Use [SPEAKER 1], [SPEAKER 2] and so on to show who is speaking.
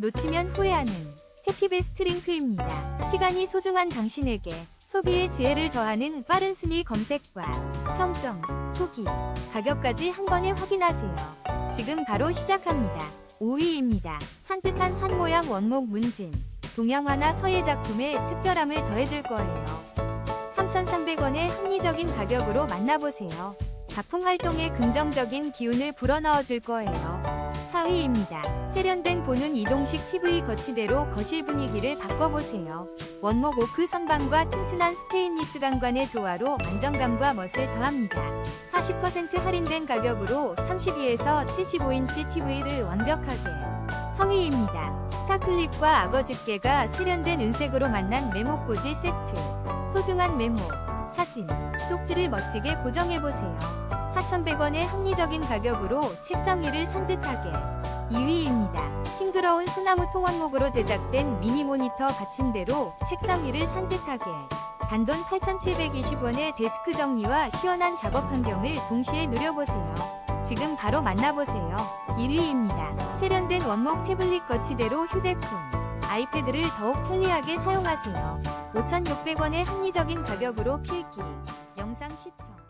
[SPEAKER 1] 놓치면 후회하는 해피베스트 링크입니다. 시간이 소중한 당신에게 소비의 지혜를 더하는 빠른 순위 검색과 평점, 후기, 가격까지 한 번에 확인하세요. 지금 바로 시작합니다. 5위입니다. 산뜻한 산 모양 원목 문진. 동양화나 서예 작품의 특별함을 더해줄 거예요. 3,300원의 합리적인 가격으로 만나보세요. 작품 활동에 긍정적인 기운을 불어넣어 줄 거예요. 4위입니다. 세련된 보는 이동식 TV 거치대로 거실 분위기를 바꿔보세요. 원목 오크 선반과 튼튼한 스테인리스 강관의 조화로 안정감과 멋을 더합니다. 40% 할인된 가격으로 32에서 75인치 TV를 완벽하게 3위입니다. 스타클립과 악어 집게가 세련된 은색으로 만난 메모꽂이 세트. 소중한 메모, 사진, 쪽지를 멋지게 고정해보세요. 4,100원의 합리적인 가격으로 책상 위를 산뜻하게. 2위입니다. 싱그러운 소나무 통원목으로 제작된 미니 모니터 받침대로 책상 위를 산뜻하게. 단돈 8,720원의 데스크 정리와 시원한 작업 환경을 동시에 누려보세요. 지금 바로 만나보세요. 1위입니다. 세련된 원목 태블릿 거치대로 휴대폰, 아이패드를 더욱 편리하게 사용하세요. 5,600원의 합리적인 가격으로 필기, 영상 시청.